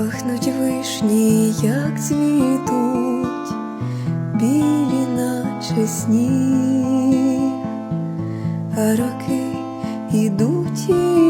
Пахнуть вишні, як цвітуть, білі, наче сніг, а роки ідуть, ідуть,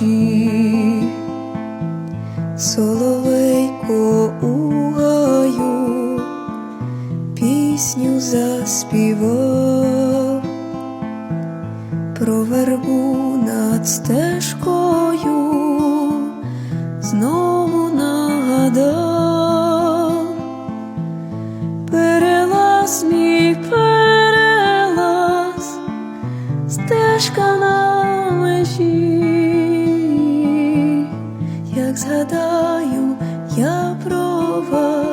душі. Соловейко у гаю пісню заспівав про вербу над стежкою, знову нагадав, перелаз мій перелаз, стежка на як згадаю я про вас.